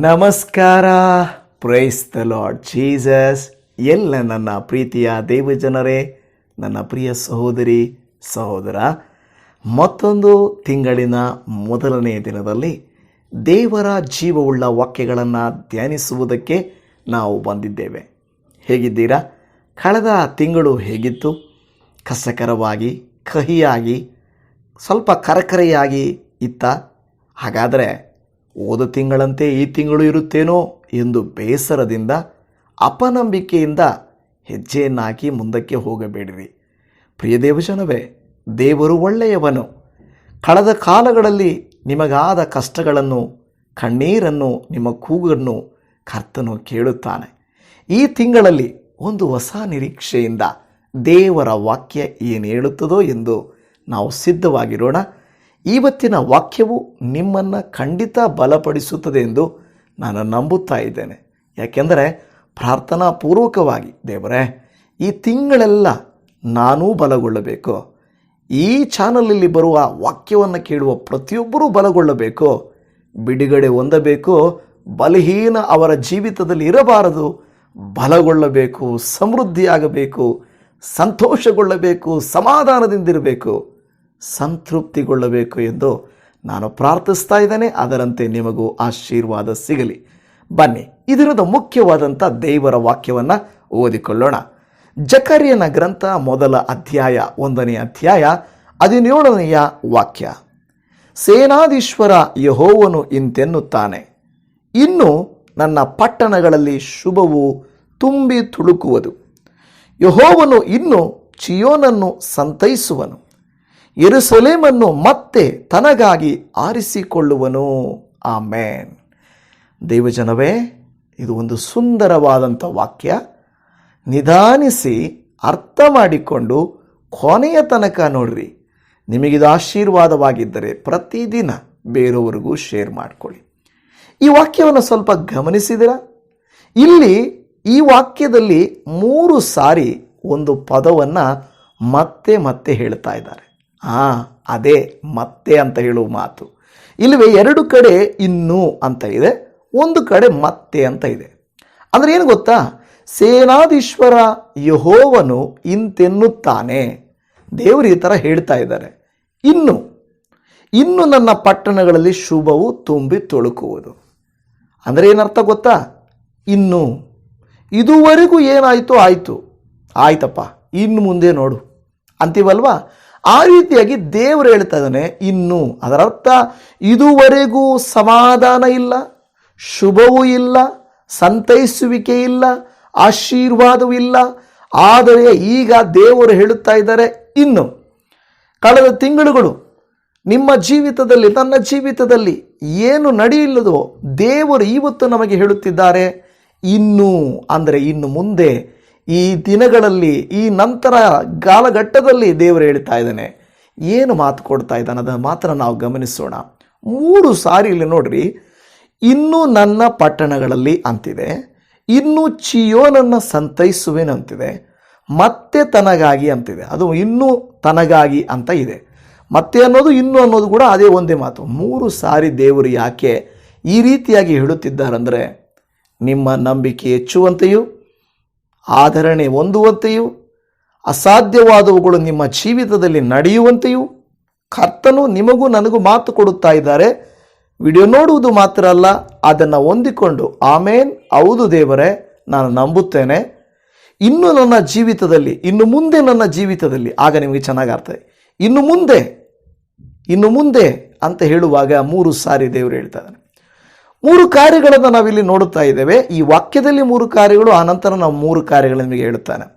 ನಮಸ್ಕಾರ. Praise the lord Jesus ಎಲ್ಲ ನನ್ನ ಪ್ರೀತಿಯ ದೇವಜನರೇ, ನನ್ನ ಪ್ರಿಯ ಸಹೋದರಿ, ಸಹೋದರ, ಮತ್ತೊಂದು ತಿಂಗಳಿನ ಮೊದಲನೇ ದಿನದಲ್ಲಿ ದೇವರ ಜೀವವುಳ್ಳ ವಾಕ್ಯಗಳನ್ನು ಧ್ಯಾನಿಸುವುದಕ್ಕೆ ನಾವು ಬಂದಿದ್ದೇವೆ. ಹೇಗಿದ್ದೀರಾ? ಕಳೆದ ತಿಂಗಳು ಹೇಗಿತ್ತು? ಕಸಕರವಾಗಿ ಕಹಿಯಾಗಿ, ಸ್ವಲ್ಪ ಕರಕರೆಯಾಗಿ ಇತ್ತ? ಹಾಗಾದರೆ ಹೋದ ತಿಂಗಳಂತೆ ಈ ತಿಂಗಳು ಇರುತ್ತೇನೋ ಎಂದು ಬೇಸರದಿಂದ, ಅಪನಂಬಿಕೆಯಿಂದ ಹೆಜ್ಜೆಯನ್ನು ಹಾಕಿ ಮುಂದಕ್ಕೆ ಹೋಗಬೇಡಿರಿ. ಪ್ರಿಯ ದೇವಜನವೇ, ದೇವರು ಒಳ್ಳೆಯವನು. ಕಳೆದ ಕಾಲಗಳಲ್ಲಿ ನಿಮಗಾದ ಕಷ್ಟಗಳನ್ನು, ಕಣ್ಣೀರನ್ನು, ನಿಮ್ಮ ಕೂಗನ್ನು ಕರ್ತನು ಕೇಳುತ್ತಾನೆ. ಈ ತಿಂಗಳಲ್ಲಿ ಒಂದು ಹೊಸ ನಿರೀಕ್ಷೆಯಿಂದ ದೇವರ ವಾಕ್ಯ ಏನು ಹೇಳುತ್ತದೋ ಎಂದು ನಾವು ಸಿದ್ಧವಾಗಿರೋಣ. ಇವತ್ತಿನ ವಾಕ್ಯವು ನಿಮ್ಮನ್ನು ಖಂಡಿತ ಬಲಪಡಿಸುತ್ತದೆ ಎಂದು ನಾನು ನಂಬುತ್ತಾ ಇದ್ದೇನೆ. ಯಾಕೆಂದರೆ ಪ್ರಾರ್ಥನಾ ಪೂರ್ವಕವಾಗಿ ದೇವರೇ, ಈ ತಿಂಗಳೆಲ್ಲ ನಾನೂ ಬಲಗೊಳ್ಳಬೇಕು. ಈ ಚಾನಲಲ್ಲಿ ಬರುವ ವಾಕ್ಯವನ್ನು ಕೇಳುವ ಪ್ರತಿಯೊಬ್ಬರೂ ಬಲಗೊಳ್ಳಬೇಕು. ಬಿಡುಗಡೆ ಹೊಂದಬೇಕು, ಬಲಹೀನ ಅವರ ಜೀವಿತದಲ್ಲಿ ಇರಬಾರದು, ಬಲಗೊಳ್ಳಬೇಕು, ಸಮೃದ್ಧಿಯಾಗಬೇಕು, ಸಂತೋಷಗೊಳ್ಳಬೇಕು, ಸಮಾಧಾನದಿಂದಿರಬೇಕು. ಸಂತೃಪ್ತಿಗೊಳ್ಳಬೇಕು ಎಂದು ನಾನು ಪ್ರಾರ್ಥಿಸ್ತಾ ಇದ್ದೇನೆ. ಅದರಂತೆ ನಿಮಗೂ ಆಶೀರ್ವಾದ ಸಿಗಲಿ. ಬನ್ನಿ, ಇದರದ ಮುಖ್ಯವಾದಂಥ ದೇವರ ವಾಕ್ಯವನ್ನು ಓದಿಕೊಳ್ಳೋಣ. ಜಕರಿಯನ ಗ್ರಂಥ ಮೊದಲ ಅಧ್ಯಾಯ ಒಂದನೇ ಅಧ್ಯಾಯ ಹದಿನೇಳನೆಯ ವಾಕ್ಯ. ಸೇನಾಧೀಶ್ವರ ಯಹೋವನು ಇಂತೆನ್ನುತ್ತಾನೆ, ಇನ್ನು ನನ್ನ ಪಟ್ಟಣಗಳಲ್ಲಿ ಶುಭವು ತುಂಬಿ ತುಳುಕುವುದು. ಯಹೋವನು ಇನ್ನು ಚಿಯೋನನ್ನು ಸಂತೈಸುವನು. ಯೆರೂಸಲೇಮನ್ನು ಮತ್ತೆ ತನಗಾಗಿ ಆರಿಸಿಕೊಳ್ಳುವನು. ಆ ಮ್ಯಾನ್ ದೇವಜನವೇ, ಇದು ಒಂದು ಸುಂದರವಾದಂಥ ವಾಕ್ಯ. ನಿಧಾನಿಸಿ ಅರ್ಥ ಮಾಡಿಕೊಂಡು ಕೊನೆಯ ತನಕ ನೋಡ್ರಿ. ನಿಮಗಿದು ಆಶೀರ್ವಾದವಾಗಿದ್ದರೆ ಪ್ರತಿದಿನ ಬೇರೆಯವರಿಗೂ ಶೇರ್ ಮಾಡಿಕೊಳ್ಳಿ. ಈ ವಾಕ್ಯವನ್ನು ಸ್ವಲ್ಪ ಗಮನಿಸಿದಿರಾ? ಇಲ್ಲಿ ಈ ವಾಕ್ಯದಲ್ಲಿ ಮೂರು ಸಾರಿ ಒಂದು ಪದವನ್ನು ಮತ್ತೆ ಮತ್ತೆ ಹೇಳ್ತಾ ಇದ್ದಾರೆ. ಹಾಂ ಅದೇ ಮತ್ತೆ ಅಂತ ಹೇಳುವ ಮಾತು. ಇಲ್ಲವೇ ಎರಡು ಕಡೆ ಇನ್ನೂ ಅಂತ ಇದೆ, ಒಂದು ಕಡೆ ಮತ್ತೆ ಅಂತ ಇದೆ. ಅಂದರೆ ಏನು ಗೊತ್ತಾ? ಸೇನಾಧೀಶ್ವರ ಯಹೋವನು ಇಂತೆನ್ನುತ್ತಾನೆ. ದೇವರು ಈ ಥರ ಹೇಳ್ತಾ ಇದ್ದಾರೆ. ಇನ್ನು ಇನ್ನು ನನ್ನ ಪಟ್ಟಣಗಳಲ್ಲಿ ಶುಭವು ತುಂಬಿ ತೊಳುಕುವುದು. ಅಂದರೆ ಏನರ್ಥ ಗೊತ್ತಾ? ಇನ್ನು, ಇದುವರೆಗೂ ಏನಾಯಿತು ಆಯಿತು. ಆಯ್ತಪ್ಪ, ಇನ್ನು ಮುಂದೆ ನೋಡು. ಅಂತೀವಲ್ವಾ? ಆ ರೀತಿಯಾಗಿ ದೇವರು ಹೇಳ್ತಾ ಇದ್ದಾನೆ, ಇನ್ನು ಅದರ ಅರ್ಥ ಇದುವರೆಗೂ ಸಮಾಧಾನ ಇಲ್ಲ, ಶುಭವೂ ಇಲ್ಲ, ಸಂತೈಸುವಿಕೆ ಇಲ್ಲ, ಆಶೀರ್ವಾದವೂ ಇಲ್ಲ. ಆದರೆ ಈಗ ದೇವರು ಹೇಳುತ್ತಾ ಇದ್ದಾರೆ, ಇನ್ನು ಕಳೆದ ತಿಂಗಳುಗಳು ನಿಮ್ಮ ಜೀವಿತದಲ್ಲಿ, ನನ್ನ ಜೀವಿತದಲ್ಲಿ ಏನು ನಡೆಯಿಲ್ಲದೋ ದೇವರು ಇವತ್ತು ನಮಗೆ ಹೇಳುತ್ತಿದ್ದಾರೆ, ಇನ್ನು, ಅಂದರೆ ಇನ್ನು ಮುಂದೆ ಈ ದಿನಗಳಲ್ಲಿ, ಈ ನಂತರ ಕಾಲಘಟ್ಟದಲ್ಲಿ ದೇವರು ಹೇಳ್ತಾ ಇದ್ದಾನೆ, ಏನು ಮಾತು ಕೊಡ್ತಾ ಇದ್ದಾನೆ ಅದನ್ನು ಮಾತ್ರ ನಾವು ಗಮನಿಸೋಣ. ಮೂರು ಸಾರಿ ಇಲ್ಲಿ ನೋಡ್ರಿ, ಇನ್ನು ನನ್ನ ಪಟ್ಟಣಗಳಲ್ಲಿ ಅಂತಿದೆ, ಇನ್ನು ಚಿಯೋನನ್ನು ಸಂತೈಸುವೆನಂತಿದೆ ಮತ್ತೆ ತನಗಾಗಿ ಅಂತಿದೆ, ಅದು ಇನ್ನೂ ತನಗಾಗಿ ಅಂತ ಇದೆ. ಮತ್ತೆ ಅನ್ನೋದು, ಇನ್ನು ಅನ್ನೋದು ಕೂಡ ಅದೇ ಒಂದೇ ಮಾತು. ಮೂರು ಸಾರಿ ದೇವರು ಯಾಕೆ ಈ ರೀತಿಯಾಗಿ ಹೇಳುತ್ತಿದ್ದಾರೆಂದರೆ, ನಿಮ್ಮ ನಂಬಿಕೆ ಹೆಚ್ಚುವಂತೆಯೂ ಆಧರಣೆ ಹೊಂದುವಂತೆಯೂ, ಅಸಾಧ್ಯವಾದವುಗಳು ನಿಮ್ಮ ಜೀವಿತದಲ್ಲಿ ನಡೆಯುವಂತೆಯೂ ಕರ್ತನು ನಿಮಗೂ ನನಗೂ ಮಾತು ಕೊಡುತ್ತಾ ಇದ್ದಾರೆ. ವಿಡಿಯೋ ನೋಡುವುದು ಮಾತ್ರ ಅಲ್ಲ, ಅದನ್ನು ಹೊಂದಿಕೊಂಡು ಆಮೇನ್. ಹೌದು ದೇವರೇ, ನಾನು ನಂಬುತ್ತೇನೆ. ಇನ್ನು ನನ್ನ ಜೀವಿತದಲ್ಲಿ, ಇನ್ನು ಮುಂದೆ ನನ್ನ ಜೀವಿತದಲ್ಲಿ, ಆಗ ನಿಮಗೆ ಚೆನ್ನಾಗಿ ಅರ್ಥ ಇನ್ನು ಮುಂದೆ ಇನ್ನು ಮುಂದೆ ಅಂತ ಹೇಳುವಾಗ ಮೂರು ಸಾರಿ ದೇವರು ಹೇಳ್ತಾ ಮೂರು ಕಾರ್ಯಗಳನ್ನು ನಾವಿಲ್ಲಿ ನೋಡುತ್ತಾ ಇದ್ದೇವೆ. ಈ ವಾಕ್ಯದಲ್ಲಿ ಮೂರು ಕಾರ್ಯಗಳು ಆನಂತರ ನಾವು ಮೂರು ಕಾರ್ಯಗಳು ನಿಮಗೆ ಹೇಳುತ್ತಾನೆ.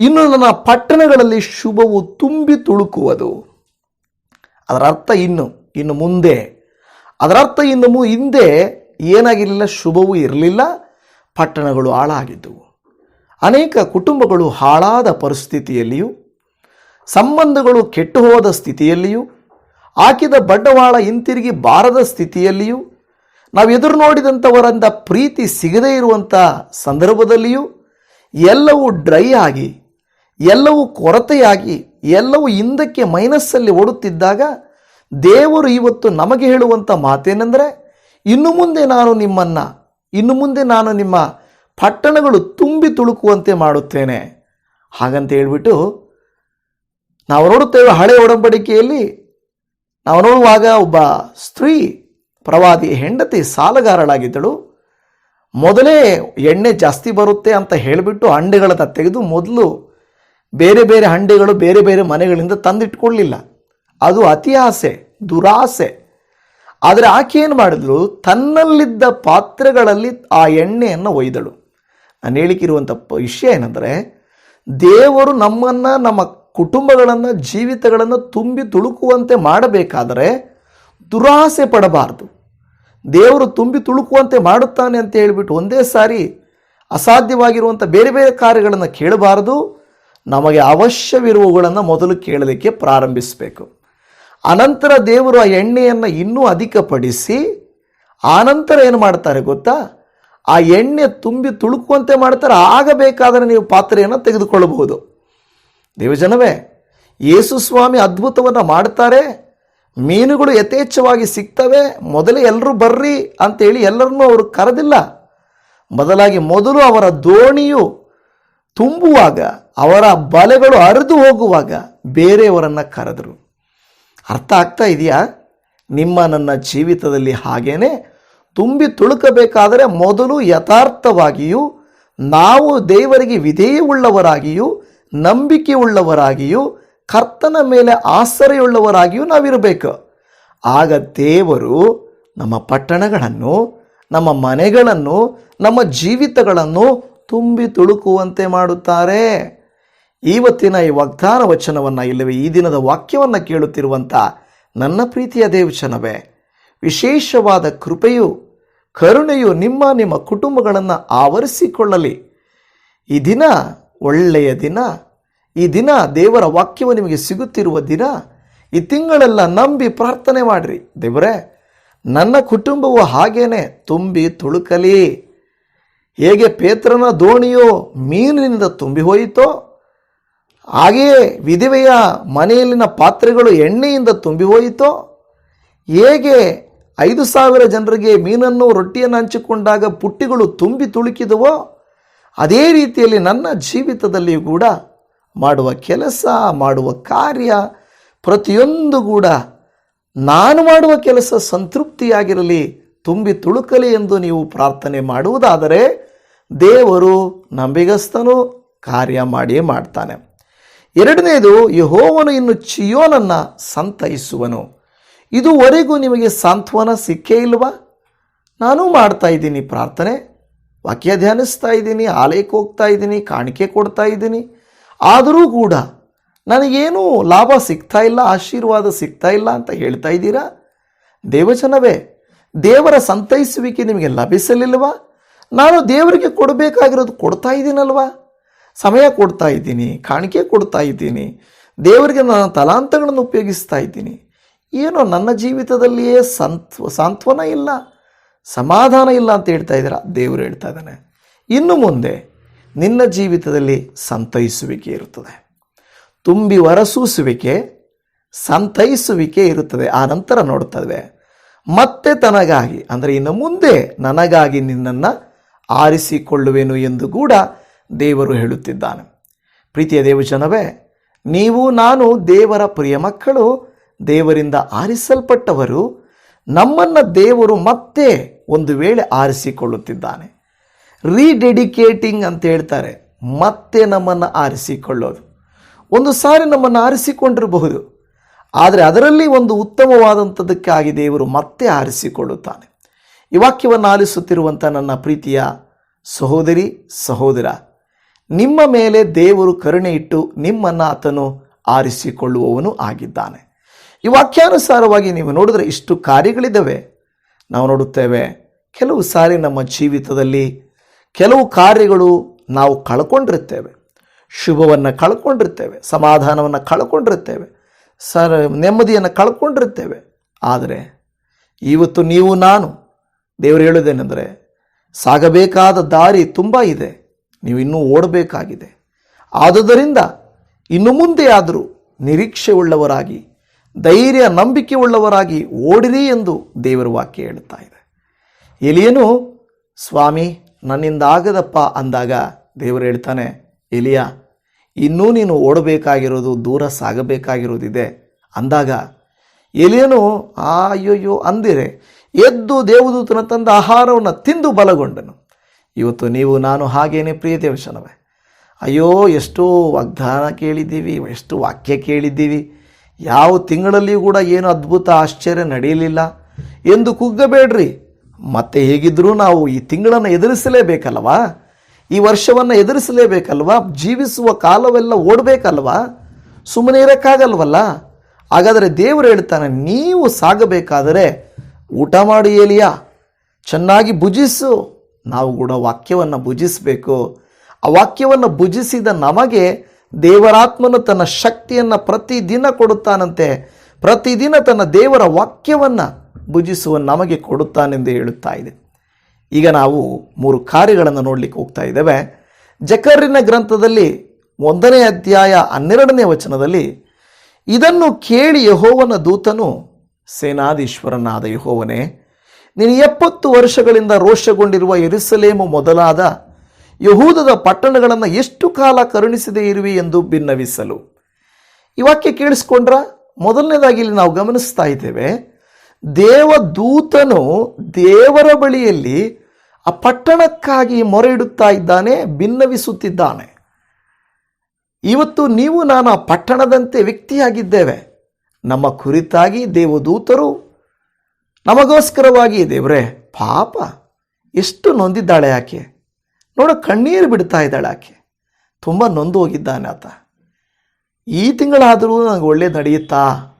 ಇನ್ನು ನನ್ನ ಪಟ್ಟಣಗಳಲ್ಲಿ ಶುಭವು ತುಂಬಿ ತುಳುಕುವುದು. ಅದರ ಅರ್ಥ ಇನ್ನು ಇನ್ನು ಮುಂದೆ. ಅದರ ಅರ್ಥ ಇನ್ನು ಮು, ಹಿಂದೆ ಏನಾಗಿರಲಿಲ್ಲ, ಶುಭವೂ ಇರಲಿಲ್ಲ, ಪಟ್ಟಣಗಳು ಹಾಳಾಗಿದ್ದವು. ಅನೇಕ ಕುಟುಂಬಗಳು ಹಾಳಾದ ಪರಿಸ್ಥಿತಿಯಲ್ಲಿಯೂ, ಸಂಬಂಧಗಳು ಕೆಟ್ಟು ಹೋದ ಸ್ಥಿತಿಯಲ್ಲಿಯೂ, ಹಾಕಿದ ಬಂಡವಾಳ ಹಿಂತಿರುಗಿ ಬಾರದ ಸ್ಥಿತಿಯಲ್ಲಿಯೂ ನಾವು ಎದುರು ನೋಡಿದಂಥವರಂದ ಪ್ರೀತಿ ಸಿಗದೇ ಇರುವಂಥ ಸಂದರ್ಭದಲ್ಲಿಯೂ ಎಲ್ಲವೂ ಡ್ರೈ ಆಗಿ, ಎಲ್ಲವೂ ಕೊರತೆಯಾಗಿ, ಎಲ್ಲವೂ ಹಿಂದಕ್ಕೆ ಮೈನಸ್ಸಲ್ಲಿ ಓಡುತ್ತಿದ್ದಾಗ ದೇವರು ಇವತ್ತು ನಮಗೆ ಹೇಳುವಂಥ ಮಾತೇನೆಂದರೆ, ಇನ್ನು ಮುಂದೆ ನಾನು ನಿಮ್ಮನ್ನು, ಇನ್ನು ಮುಂದೆ ನಾನು ನಿಮ್ಮ ಪಟ್ಟಣಗಳು ತುಂಬಿ ತುಳುಕುವಂತೆ ಮಾಡುತ್ತೇನೆ. ಹಾಗಂತ ಹೇಳ್ಬಿಟ್ಟು ನಾವು ನೋಡುತ್ತೇವೆ ಹಳೆ ಒಡಂಬಡಿಕೆಯಲ್ಲಿ, ನಾವು ನೋಡುವಾಗ ಒಬ್ಬ ಸ್ತ್ರೀ ಪ್ರವಾದಿ ಹೆಂಡತಿ ಸಾಲಗಾರಳಾಗಿದ್ದಳು. ಮೊದಲೇ ಎಣ್ಣೆ ಜಾಸ್ತಿ ಬರುತ್ತೆ ಅಂತ ಹೇಳಿಬಿಟ್ಟು ಹಂಡೆಗಳನ್ನು ತೆಗೆದು ಮೊದಲು ಬೇರೆ ಬೇರೆ ಹಂಡೆಗಳು ಬೇರೆ ಬೇರೆ ಮನೆಗಳಿಂದ ತಂದಿಟ್ಕೊಳ್ಳಿಲ್ಲ. ಅದು ಅತಿ ಆಸೆ, ದುರಾಸೆ. ಆದರೆ ಆಕೆ ಏನು ಮಾಡಿದ್ರು ತನ್ನಲ್ಲಿದ್ದ ಪಾತ್ರೆಗಳಲ್ಲಿ ಆ ಎಣ್ಣೆಯನ್ನು ಒಯ್ದಳು. ನಾನು ಹೇಳಿಕಿರುವಂಥ ವಿಷಯ ಏನಂದರೆ, ದೇವರು ನಮ್ಮನ್ನು, ನಮ್ಮ ಕುಟುಂಬಗಳನ್ನು, ಜೀವಿತಗಳನ್ನು ತುಂಬಿ ತುಳುಕುವಂತೆ ಮಾಡಬೇಕಾದರೆ ದುರಾಸೆ ಪಡಬಾರದು. ದೇವರು ತುಂಬಿ ತುಳುಕುವಂತೆ ಮಾಡುತ್ತಾನೆ ಅಂತ ಹೇಳಿಬಿಟ್ಟು ಒಂದೇ ಸಾರಿ ಅಸಾಧ್ಯವಾಗಿರುವಂಥ ಬೇರೆ ಬೇರೆ ಕಾರ್ಯಗಳನ್ನು ಕೇಳಬಾರದು. ನಮಗೆ ಅವಶ್ಯವಿರುವವುಗಳನ್ನು ಮೊದಲು ಕೇಳಲಿಕ್ಕೆ ಪ್ರಾರಂಭಿಸಬೇಕು. ಅನಂತರ ದೇವರು ಆ ಎಣ್ಣೆಯನ್ನು ಇನ್ನೂ ಅಧಿಕಪಡಿಸಿ ಆನಂತರ ಏನು ಮಾಡ್ತಾರೆ ಗೊತ್ತಾ? ಆ ಎಣ್ಣೆ ತುಂಬಿ ತುಳುಕುವಂತೆ ಮಾಡ್ತಾರೆ. ಆಗ ಬೇಕಾದರೆ ನೀವು ಪಾತ್ರೆಯನ್ನು ತೆಗೆದುಕೊಳ್ಳಬಹುದು. ದೇವಜನವೇ, ಯೇಸು ಸ್ವಾಮಿ ಅದ್ಭುತವನ್ನು ಮಾಡ್ತಾರೆ. ಮೀನುಗಳು ಯಥೇಚ್ಛವಾಗಿ ಸಿಗ್ತವೆ, ಮೊದಲೇ ಎಲ್ಲರೂ ಬರ್ರಿ ಅಂತೇಳಿ ಎಲ್ಲರನ್ನೂ ಅವರು ಕರೆದಿಲ್ಲ. ಬದಲಾಗಿ ಮೊದಲು ಅವರ ದೋಣಿಯು ತುಂಬುವಾಗ, ಅವರ ಬಲೆಗಳು ಹರಿದು ಹೋಗುವಾಗ ಬೇರೆಯವರನ್ನು ಕರೆದರು. ಅರ್ಥ ಆಗ್ತಾ ಇದೆಯಾ? ನಿಮ್ಮ ನನ್ನ ಜೀವಿತದಲ್ಲಿ ಹಾಗೇನೆ. ತುಂಬಿ ತುಳುಕಬೇಕಾದರೆ ಮೊದಲು ಯಥಾರ್ಥವಾಗಿಯೂ, ನಾವು ದೇವರಿಗೆ ವಿಧೇಯವುಳ್ಳವರಾಗಿಯೂ, ನಂಬಿಕೆಯುಳ್ಳವರಾಗಿಯೂ ಕರ್ತನ ಮೇಲೆ ಆಸರೆಯುಳ್ಳವರಾಗಿಯೂ ನಾವಿರಬೇಕು. ಆಗ ದೇವರು ನಮ್ಮ ಪಟ್ಟಣಗಳನ್ನು, ನಮ್ಮ ಮನೆಗಳನ್ನು, ನಮ್ಮ ಜೀವಿತಗಳನ್ನು ತುಂಬಿ ತುಳುಕುವಂತೆ ಮಾಡುತ್ತಾರೆ. ಇವತ್ತಿನ ಈ ವಾಗ್ದಾನ ವಚನವನ್ನು ಇಲ್ಲವೇ, ಈ ದಿನದ ವಾಕ್ಯವನ್ನು ಕೇಳುತ್ತಿರುವಂಥ ನನ್ನ ಪ್ರೀತಿಯ ದೇವಚನವೇ, ವಿಶೇಷವಾದ ಕೃಪೆಯು ಕರುಣೆಯು ನಿಮ್ಮ ನಿಮ್ಮ ಕುಟುಂಬಗಳನ್ನು ಆವರಿಸಿಕೊಳ್ಳಲಿ. ಈ ದಿನ ಒಳ್ಳೆಯ ದಿನ ಈ ದಿನ ದೇವರ ವಾಕ್ಯವು ನಿಮಗೆ ಸಿಗುತ್ತಿರುವ ದಿನ, ಈ ತಿಂಗಳೆಲ್ಲ ನಂಬಿ ಪ್ರಾರ್ಥನೆ ಮಾಡಿರಿ. ದೇವರೇ, ನನ್ನ ಕುಟುಂಬವು ಹಾಗೇನೆ ತುಂಬಿ ತುಳುಕಲಿ. ಹೇಗೆ ಪೇತ್ರನ ದೋಣಿಯು ಮೀನಿನಿಂದ ತುಂಬಿ ಹೋಯಿತೋ, ಹಾಗೆಯೇ ವಿಧವೆಯ ಮನೆಯಲ್ಲಿನ ಪಾತ್ರೆಗಳು ಎಣ್ಣೆಯಿಂದ ತುಂಬಿ ಹೋಯಿತೋ, ಹೇಗೆ ಐದು ಸಾವಿರ ಜನರಿಗೆ ಮೀನನ್ನು ರೊಟ್ಟಿಯನ್ನು ಹಂಚಿಕೊಂಡಾಗ ಪುಟ್ಟಿಗಳು ತುಂಬಿ ತುಳುಕಿದವೋ, ಅದೇ ರೀತಿಯಲ್ಲಿ ನನ್ನ ಜೀವಿತದಲ್ಲಿಯೂ ಕೂಡ ಮಾಡುವ ಕೆಲಸ, ಮಾಡುವ ಕಾರ್ಯ ಪ್ರತಿಯೊಂದು ಕೂಡ ನಾನು ಮಾಡುವ ಕೆಲಸ ಸಂತೃಪ್ತಿಯಾಗಿರಲಿ, ತುಂಬಿ ತುಳುಕಲಿ ಎಂದು ನೀವು ಪ್ರಾರ್ಥನೆ ಮಾಡುವುದಾದರೆ ದೇವರು ನಂಬಿಗಸ್ತನು, ಕಾರ್ಯ ಮಾಡಿಯೇ ಮಾಡ್ತಾನೆ. ಎರಡನೇದು, ಯಹೋವನು ಇನ್ನು ಚಿಯೋನನ್ನು ಸಂತೈಸುವನು. ಇದುವರೆಗೂ ನಿಮಗೆ ಸಾಂತ್ವನ ಸಿಕ್ಕೇ ಇಲ್ವಾ? ನಾನು ಮಾಡ್ತಾ ಇದ್ದೀನಿ ಪ್ರಾರ್ಥನೆ ವಾಕ್ಯ ಧ್ಯಾನಿಸ್ತಾ ಇದ್ದೀನಿ, ಆಲಯಕ್ಕೆ ಹೋಗ್ತಾ ಇದ್ದೀನಿ, ಕಾಣಿಕೆ ಕೊಡ್ತಾ ಇದ್ದೀನಿ. ಆದರೂ ಕೂಡ ನನಗೇನು ಲಾಭ ಸಿಗ್ತಾ ಇಲ್ಲ, ಆಶೀರ್ವಾದ ಸಿಗ್ತಾ ಇಲ್ಲ ಅಂತ ಹೇಳ್ತಾ ಇದ್ದೀರಾ? ದೇವಚನವೇ ದೇವರ ಸಂತೈಸುವಿಕೆ ನಿಮಗೆ ಲಭಿಸಲಿಲ್ವಾ ನಾನು ದೇವರಿಗೆ ಕೊಡಬೇಕಾಗಿರೋದು ಕೊಡ್ತಾ ಇದ್ದೀನಲ್ವಾ? ಸಮಯ ಕೊಡ್ತಾ ಇದ್ದೀನಿ, ಕಾಣಿಕೆ ಕೊಡ್ತಾ ಇದ್ದೀನಿ, ದೇವರಿಗೆ ನನ್ನ ತಲಾಂತಗಳನ್ನು ಉಪಯೋಗಿಸ್ತಾ ಇದ್ದೀನಿ. ಏನೋ ನನ್ನ ಜೀವಿತದಲ್ಲಿಯೇ ಸಂತ್ವ ಸಾಂತ್ವನ ಇಲ್ಲ, ಸಮಾಧಾನ ಇಲ್ಲ ಅಂತ ಹೇಳ್ತಾ ಇದ್ದೀರಾ? ದೇವರು ಹೇಳ್ತಾ ಇದ್ದಾನೆ. ಇನ್ನು ಮುಂದೆ ನಿನ್ನ ಜೀವಿತದಲ್ಲಿ ಸಂತೈಸುವಿಕೆ ಇರುತ್ತದೆ. ತುಂಬಿ ಹೊರಸೂಸುವಿಕೆ ಸಂತೈಸುವಿಕೆ ಇರುತ್ತದೆ. ಆ ನಂತರ ನೋಡ್ತದೆ ಮತ್ತೆ ತನಗಾಗಿ, ಅಂದರೆ ಇನ್ನು ಮುಂದೆ ನನಗಾಗಿ ನಿನ್ನನ್ನು ಆರಿಸಿಕೊಳ್ಳುವೆನು ಎಂದು ಕೂಡ ದೇವರು ಹೇಳುತ್ತಿದ್ದಾನೆ. ಪ್ರೀತಿಯ ದೇವಜನವೇ, ನೀವು, ನಾನು, ದೇವರ ಪ್ರಿಯ ಮಕ್ಕಳು, ದೇವರಿಂದ ಆರಿಸಲ್ಪಟ್ಟವರು, ನಮ್ಮನ್ನು ದೇವರು ಮತ್ತೆ ಒಂದು ವೇಳೆ ಆರಿಸಿಕೊಳ್ಳುತ್ತಿದ್ದಾನೆ. ರೀಡೆಡಿಕೇಟಿಂಗ್ ಅಂತ ಹೇಳ್ತಾರೆ. ಮತ್ತೆ ನಮ್ಮನ್ನು ಆರಿಸಿಕೊಳ್ಳೋದು. ಒಂದು ಸಾರಿ ನಮ್ಮನ್ನು ಆರಿಸಿಕೊಂಡಿರಬಹುದು. ಆದರೆ ಅದರಲ್ಲಿ ಒಂದು ಉತ್ತಮವಾದಂಥದಕ್ಕಾಗಿ ದೇವರು ಮತ್ತೆ ಆರಿಸಿಕೊಳ್ಳುತ್ತಾನೆ. ಈ ವಾಕ್ಯವನ್ನು ಆಲಿಸುತ್ತಿರುವಂಥ ನನ್ನ ಪ್ರೀತಿಯ ಸಹೋದರಿ, ಸಹೋದರ, ನಿಮ್ಮ ಮೇಲೆ ದೇವರು ಕರುಣೆ ಇಟ್ಟು ನಿಮ್ಮನ್ನು ಆತನು ಆರಿಸಿಕೊಳ್ಳುವವನು ಆಗಿದ್ದಾನೆ. ಈ ವಾಕ್ಯಾನುಸಾರವಾಗಿ ನೀವು ನೋಡಿದ್ರೆ ಇಷ್ಟು ಕಾರ್ಯಗಳಿದ್ದಾವೆ. ನಾವು ನೋಡುತ್ತೇವೆ, ಕೆಲವು ಸಾರಿ ನಮ್ಮ ಜೀವಿತದಲ್ಲಿ ಕೆಲವು ಕಾರ್ಯಗಳು ನಾವು ಕಳ್ಕೊಂಡಿರ್ತೇವೆ. ಶುಭವನ್ನು ಕಳ್ಕೊಂಡಿರ್ತೇವೆ. ಸಮಾಧಾನವನ್ನು ಕಳ್ಕೊಂಡಿರ್ತೇವೆ. ಸರ್, ನೆಮ್ಮದಿಯನ್ನು ಕಳ್ಕೊಂಡಿರ್ತೇವೆ. ಆದರೆ ಇವತ್ತು ನೀವು, ನಾನು, ದೇವರು ಹೇಳೋದೇನೆಂದರೆ ಸಾಗಬೇಕಾದ ದಾರಿ ತುಂಬ ಇದೆ. ನೀವು ಇನ್ನೂ ಓಡಬೇಕಾಗಿದೆ. ಆದುದರಿಂದ ಇನ್ನು ಮುಂದೆ ಆದರೂ ನಿರೀಕ್ಷೆ ಉಳ್ಳವರಾಗಿ ಧೈರ್ಯ ನಂಬಿಕೆ ಉಳ್ಳವರಾಗಿ ಓಡಿರಿ ಎಂದು ದೇವರ ವಾಕ್ಯ ಹೇಳುತ್ತಾ ಇದೆ. ಎಲಿಯನು, ಸ್ವಾಮಿ ನನ್ನಿಂದ ಆಗದಪ್ಪ ಅಂದಾಗ ದೇವರು ಹೇಳ್ತಾನೆ, ಎಲಿಯ, ಇನ್ನೂ ನೀನು ಓಡಬೇಕಾಗಿರೋದು ದೂರ ಸಾಗಬೇಕಾಗಿರೋದಿದೆ. ಅಂದಾಗ, ಎಲಿಯನು, ಅಯ್ಯೋಯ್ಯೋ, ಅಂದಿರೆ, ಎದ್ದು ದೇವದೂತನ ತಂದ ಆಹಾರವನ್ನು ತಿಂದು ಬಲಗೊಂಡನು. ಇವತ್ತು ನೀವು ನಾನು ಹಾಗೇನೆ ಪ್ರಿಯ ದೇವಶನವೇ ಅಯ್ಯೋ, ಎಷ್ಟೋ ವಾಗ್ದಾನ ಕೇಳಿದ್ದೀವಿ, ಎಷ್ಟು ವಾಕ್ಯ ಕೇಳಿದ್ದೀವಿ. ಯಾವ ತಿಂಗಳಲ್ಲಿಯೂ ಕೂಡ ಏನು ಅದ್ಭುತ ಆಶ್ಚರ್ಯ ನಡೆಯಲಿಲ್ಲ. ಎಂದು ಕುಗ್ಗಬೇಡ್ರಿ. ಮತ್ತೆ ಹೇಗಿದ್ದರೂ ನಾವು ಈ ತಿಂಗಳನ್ನು ಎದುರಿಸಲೇಬೇಕಲ್ವಾ? ಈ ವರ್ಷವನ್ನು ಎದುರಿಸಲೇಬೇಕಲ್ವಾ? ಜೀವಿಸುವ ಕಾಲವೆಲ್ಲ ಓಡಬೇಕಲ್ವಾ? ಸುಮ್ಮನೆ ಇರೋಕ್ಕಾಗಲ್ವಲ್ಲ? ಹಾಗಾದರೆ ದೇವರು ಹೇಳ್ತಾನೆ, ನೀವು ಸಾಗಬೇಕಾದರೆ ಊಟ ಮಾಡಿ ಏಲಿಯ, ಚೆನ್ನಾಗಿ ಭುಜಿಸು. ನಾವು ಕೂಡ ವಾಕ್ಯವನ್ನು ಭುಜಿಸಬೇಕು. ಆ ವಾಕ್ಯವನ್ನು ಭುಜಿಸಿದ ನಮಗೆ ದೇವರಾತ್ಮನು ತನ್ನ ಶಕ್ತಿಯನ್ನು ಪ್ರತಿದಿನ ಕೊಡುತ್ತಾನಂತೆ. ಪ್ರತಿದಿನ ತನ್ನ ದೇವರ ವಾಕ್ಯವನ್ನು ಭುಜಿಸುವ ನಮಗೆ ಕೊಡುತ್ತಾನೆಂದು ಹೇಳುತ್ತಾ ಇದೆ. ಈಗ ನಾವು ಮೂರು ಕಾರ್ಯಗಳನ್ನು ನೋಡಲಿಕ್ಕೆ ಹೋಗ್ತಾ ಇದ್ದೇವೆ. ಜಕರಿನ ಗ್ರಂಥದಲ್ಲಿ ಒಂದನೇ ಅಧ್ಯಾಯ ಹನ್ನೆರಡನೇ ವಚನದಲ್ಲಿ, ಇದನ್ನು ಕೇಳಿ ಯಹೋವನ ದೂತನು, ಸೇನಾಧೀಶ್ವರನಾದ ಯಹೋವನೇ ನೀನು ಎಪ್ಪತ್ತು ವರ್ಷಗಳಿಂದ ರೋಷಗೊಂಡಿರುವ ಎರುಸಲೇಮು ಮೊದಲಾದ ಯಹೂದದ ಪಟ್ಟಣಗಳನ್ನು ಎಷ್ಟು ಕಾಲ ಕರುಣಿಸದೇ ಇರುವಿ ಎಂದು ಭಿನ್ನವಿಸಲು ಈ ವಾಕ್ಯ ಕೇಳಿಸ್ಕೊಂಡ್ರ? ಮೊದಲನೇದಾಗಿ ಇಲ್ಲಿ ನಾವು ಗಮನಿಸ್ತಾ ಇದ್ದೇವೆ ದೇವದೂತನು ದೇವರ ಬಳಿಯಲ್ಲಿ ಆ ಪಟ್ಟಣಕ್ಕಾಗಿ ಮೊರೆ ಇಡುತ್ತಾ ಇದ್ದಾನೆ ಭಿನ್ನವಿಸುತ್ತಿದ್ದಾನೆ ಇವತ್ತು ನೀವು ನಾನು ಆ ಪಟ್ಟಣದಂತೆ ವ್ಯಕ್ತಿಯಾಗಿದ್ದೇವೆ. ನಮ್ಮ ಕುರಿತಾಗಿ ದೇವದೂತರು ನಮಗೋಸ್ಕರವಾಗಿ, ದೇವರೇ, ಪಾಪ, ಎಷ್ಟು ನೊಂದಿದ್ದಾಳೆ ಆಕೆ? ನೋಡು, ಕಣ್ಣೀರು ಬಿಡ್ತಾ ಇದ್ದಾಳೆ ಆಕೆ. ತುಂಬ ನೊಂದು ಹೋಗಿದ್ದಾನೆ ಆತ. ಈ ತಿಂಗಳಾದರೂ ನನಗೆ ಒಳ್ಳೆ ನಡೆಯುತ್ತಾ?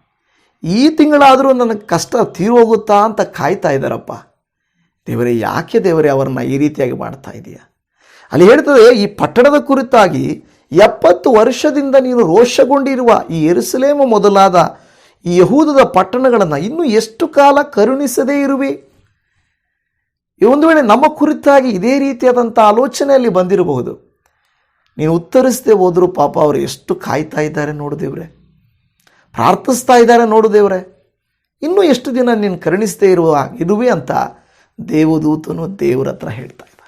ಈ ತಿಂಗಳಾದರೂ ನನಗೆ ಕಷ್ಟ ತೀರೋಗುತ್ತಾ ಅಂತ ಕಾಯ್ತಾ ಇದ್ದಾರಪ್ಪ. ದೇವರೇ, ಯಾಕೆ ದೇವರೇ ಅವರನ್ನು ಈ ರೀತಿಯಾಗಿ ಮಾಡ್ತಾ ಇದೆಯಾ? ಅಲ್ಲಿ ಹೇಳ್ತದೆ, ಈ ಪಟ್ಟಣದ ಕುರಿತಾಗಿ ಎಪ್ಪತ್ತು ವರ್ಷದಿಂದ ನೀನು ರೋಷಗೊಂಡಿರುವ ಈ ಎರುಸಲೇಮ ಮೊದಲಾದ ಈ ಯಹೂದದ ಪಟ್ಟಣಗಳನ್ನು ಇನ್ನೂ ಎಷ್ಟು ಕಾಲ ಕರುಣಿಸದೇ ಇರುವೆ? ಒಂದು ವೇಳೆ ನಮ್ಮ ಕುರಿತಾಗಿ ಇದೇ ರೀತಿಯಾದಂಥ ಆಲೋಚನೆಯಲ್ಲಿ ಬಂದಿರಬಹುದು. ನೀನು ಉತ್ತರಿಸದೆ ಹೋದರೂ ಪಾಪ ಅವರು ಎಷ್ಟು ಕಾಯ್ತಾ ಇದ್ದಾರೆ ನೋಡು ದೇವ್ರೆ. ಪ್ರಾರ್ಥಿಸ್ತಾ ಇದ್ದಾರೆ ನೋಡು ದೇವರೇ. ಇನ್ನೂ ಎಷ್ಟು ದಿನ ನೀನು ಕರುಣಿಸದೇ ಇರುವ ಇದುವೆ ಅಂತ ದೇವದೂತನು ದೇವರ ಹತ್ರ ಹೇಳ್ತಾ ಇದ್ದಾರೆ.